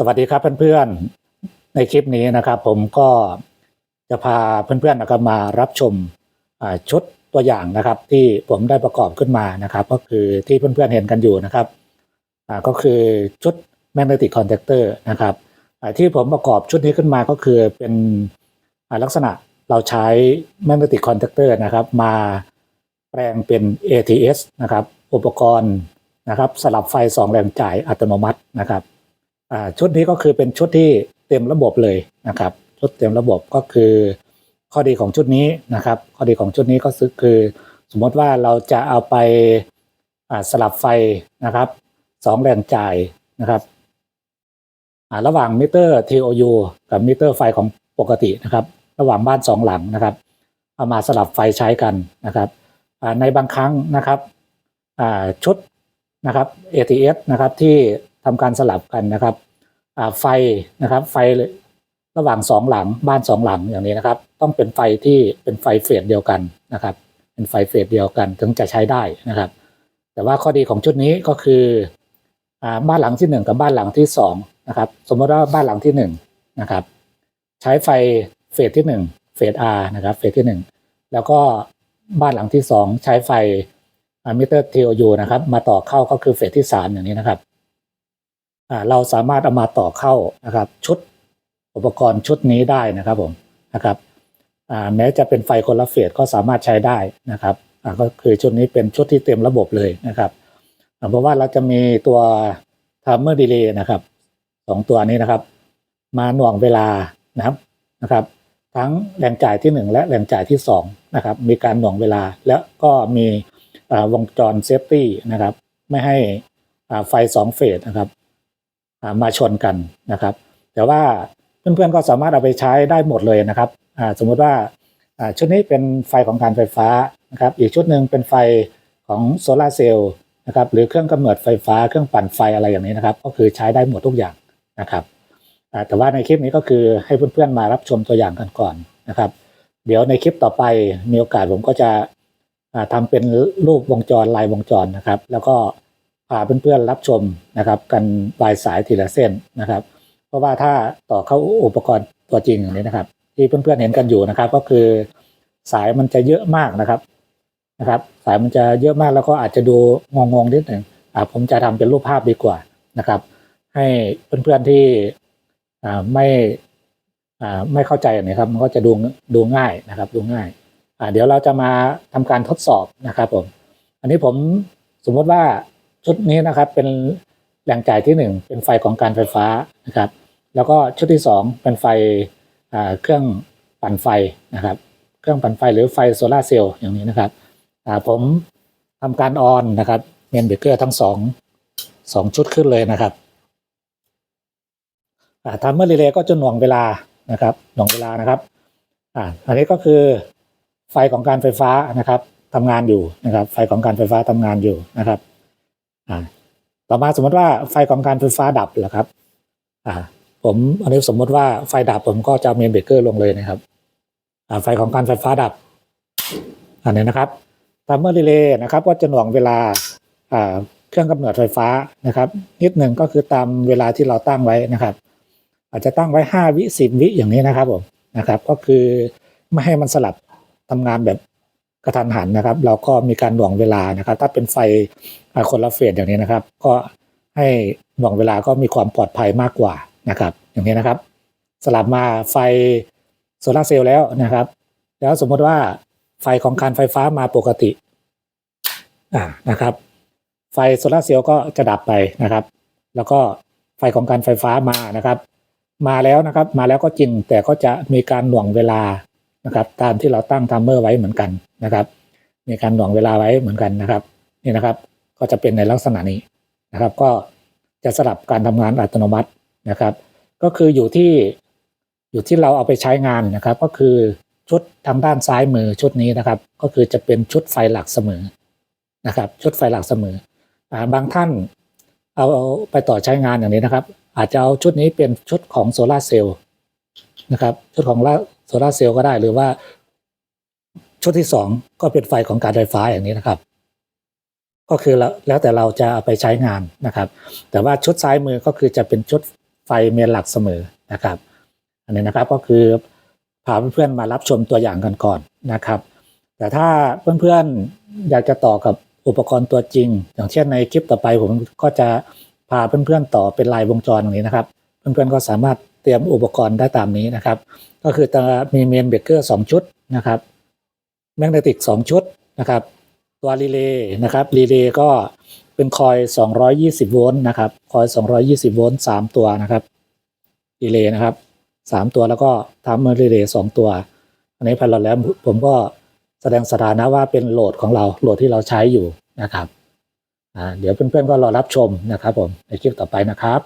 สวัสดีครับเพื่อนๆ ในคลิปนี้นะครับผมก็จะพาเพื่อนๆนะครับมารับชมชุดตัวอย่างนะครับที่ผมได้ประกอบขึ้นมานะครับ ก็คือที่เพื่อนๆเห็นกันอยู่นะครับก็คือชุด magnetic contactor นะครับที่ผมประกอบชุดนี้ขึ้นมาก็คือเป็นลักษณะเราใช้ magnetic contactor นะครับ มาแปลงเป็น ATS นะครับ อุปกรณ์นะครับสลับไฟสองแรงจ่ายอัตโนมัตินะครับ ชุดนี้ก็คือเป็นชุดที่เต็มระบบเลยนะครับ ชุดเต็มระบบก็คือ ข้อดีของชุดนี้นะครับ ข้อดีของชุดนี้ก็คือ สมมติว่าเราจะเอาไปสลับไฟนะครับสองแรงจ่ายนะครับระหว่างมิเตอร์ TOU กับมิเตอร์ไฟของปกตินะครับ ระหว่างบ้านสองหลังนะครับเอามาสลับไฟใช้กันนะครับในบางครั้งนะครับอ่าชุดนะครับ ATS นะครับที่ ทำการสลับกันนะครับไฟนะครับไฟระหว่างสองหลังบ้านสองหลังอย่างนี้นะครับ ต้องเป็นไฟที่เป็นไฟเฟสเดียวกันนะครับ เป็นไฟเฟสเดียวกันถึงจะใช้ได้นะครับ แต่ว่าข้อดีของชุดนี้ก็คืออบ้านหลังที่หนึ่งกับบ้านหลังที่สองนะครับสมมติว่าบ้านหลังที่หนึ่งนะครับใช้ไฟเฟสที่หนึ่งเฟส R นะครับเฟสที่หนึ่งแล้วก็บ้านหลังที่สองใช้ไฟมิเตอร์ TOU นะครับมาต่อเข้าก็คือเฟสที่สามอย่างนี้นะครับ เราสามารถเอามาต่อเข้านะครับชุดอุปกรณ์ชุดนี้ได้นะครับผมนะครับแม้จะเป็นไฟคนละเฟสก็สามารถใช้ได้นะครับก็คือชุดนี้เป็นชุดที่เต็มระบบเลยนะครับเพราะว่าเราจะมีตัว timer delay นะครับสองตัวนี้นะครับ มาหน่วงเวลานะครับนะครับ ทั้งแรงจ่ายที่ 1 และแรงจ่ายที่2นะครับมีการหน่วงเวลาแล้วก็มีวงจรเซฟตี้นะครับ ไม่ให้ไฟสองเฟสนะครับ มาชนกันนะครับ แต่ว่าเพื่อนๆก็สามารถเอาไปใช้ได้หมดเลยนะครับสมมุติว่าชุดนี้เป็นไฟของการไฟฟ้านะครับ อีกชุดหนึ่งเป็นไฟของโซลาร์เซลล์นะครับหรือเครื่องกำเนิดไฟฟ้าเครื่องปั่นไฟอะไรอย่างนี้นะครับ ก็คือใช้ได้หมดทุกอย่างนะครับแต่ว่าในคลิปนี้ก็คือให้เพื่อนๆมารับชมตัวอย่างกันก่อนนะครับ เดี๋ยวในคลิปต่อไปมีโอกาสผมก็จะอ่าทำเป็นรูปวงจรลายวงจรนะครับ แล้วก็ พาเพื่อนๆรับชมนะครับกันปลายสายทีละเส้นนะครับ เพราะว่าถ้าต่อเข้าอุปกรณ์ตัวจริงอย่างนี้นะครับ ที่เพื่อนๆเห็นกันอยู่นะครับ ก็คือสายมันจะเยอะมากนะครับนะครับ สายมันจะเยอะมากแล้วก็อาจจะดูงงๆนิดหนึ่งผมจะทำเป็นรูปภาพดีกว่านะครับ ให้เพื่อนๆที่ไม่ไม่เข้าใจนนี้ครับมันก็จะดูดูง่ายนะครับดูง่ายเดี๋ยวเราจะมาทำการทดสอบนะครับผม อันนี้ผมสมมติว่า ชุดนี้นะครับเป็นแหล่งจ่ายที่หนึ่งเป็นไฟของการไฟฟ้านะครับแล้วก็ชุดที่สองเป็นไฟเครื่องปั่นไฟนะครับ เครื่องปั่นไฟหรือไฟโซลาเซลล์อย่างนี้นะครับผมทำการออนนะครับเมนเบกเกอร์ทั้งสองสองชุดขึ้นเลยนะครับทำเมื่อรีเลย์ก็จะหน่วงเวลานะครับหน่วงเวลานะครับอ่าอันนี้ก็คือไฟของการไฟฟ้านะครับทำงานอยู่นะครับ ไฟของการไฟฟ้าทำงานอยู่นะครับ ต่อมาสมมติว่าไฟของการไฟฟ้าดับเหรอครับอ่าผมอันนี้สมมติว่าไฟดับผมก็จะเมนเบรกเกอร์ลงเลยนะครับอ่าไฟของการไฟฟ้าดับ อันนี้นะครับทำเมื่อรีเลย์นะครับก็จะหน่วงเวลาอ่าเครื่องกำเนิดไฟฟ้านะครับ นิดหนึ่งก็คือตามเวลาที่เราตั้งไว้นะครับ อาจจะตั้งไว้ห้าวิสิบวิอย่างนี้นะครับผมนะครับ ก็คือไม่ให้มันสลับทำงานแบบกระทันหันนะครับ เราก็มีการหน่วงเวลานะครับ ถ้าเป็นไฟ คนละเฟสอย่างนี้นะครับ ก็ให้หน่วงเวลาก็มีความปลอดภัยมากกว่านะครับ อย่างนี้นะครับ สลับมาไฟโซลาเซลล์แล้วนะครับ แล้วสมมติว่าไฟของการไฟฟ้ามาปกติอ่านะครับ ไฟโซลาเซลล์ก็จะดับไปนะครับ แล้วก็ไฟของการไฟฟ้ามานะครับ มาแล้วนะครับ มาแล้วก็จริงแต่ก็จะมีการหน่วงเวลานะครับ ตามที่เราตั้งทัมเมอร์ไว้เหมือนกันนะครับ มีการหน่วงเวลาไว้เหมือนกันนะครับ นี่นะครับ ก็จะเป็นในลักษณะนี้นะครับ ก็จะสลับการทำงานอัตโนมัตินะครับ ก็คืออยู่ที่อยู่ที่เราเอาไปใช้งานนะครับ ก็คือชุดทางด้านซ้ายมือชุดนี้นะครับ ก็คือจะเป็นชุดไฟหลักเสมอนะครับ ชุดไฟหลักเสมออบางท่านเอาไปต่อใช้งานอย่างนี้นะครับ อาจจะเอาชุดนี้เป็นชุดของโซลาร์เซลล์นะครับ ชุดของโซลาร์เซลล์ก็ได้หรือว่า ชุดที่สองก็เป็นไฟของการไฟฟ้าอย่างนี้นะครับ ก็คือแล้วแต่เราจะเอาไปใช้งานนะครับ แต่ว่าชุดซ้ายมือก็คือจะเป็นชุดไฟเมนหลักเสมอนะครับ อันนี้นะครับก็คือพาเพื่อนๆมารับชมตัวอย่างกันก่อนนะครับ แต่ถ้าเพื่อนๆอยากจะต่อกับอุปกรณ์ตัวจริง อย่างเช่นในคลิปต่อไปผมก็จะพาเพื่อนๆต่อเป็นลายวงจรอย่างนี้นะครับ เพื่อนๆก็สามารถเตรียมอุปกรณ์ได้ตามนี้นะครับ ก็คือจะมีเมนเบรกเกอร์สองชุดนะครับแมกเนติกสองชุดนะครับ ตัวรีเลย์นะครับรีเลย์ก็เป็นคอย 220 โวลต์นะครับ คอย 220 โวลต์ 3 ตัวนะครับรีเลย์นะครับ 3 ตัวแล้วก็ทามเมอร์รีเลย์2ตัว อันนี้พอเราแล้วผมก็แสดงสถานะว่าเป็นโหลดของเราโหลดที่เราใช้อยู่นะครับอ่าเดี๋ยวเพื่อนๆก็รอรับชมนะครับผมในคลิปต่อไปนะครับ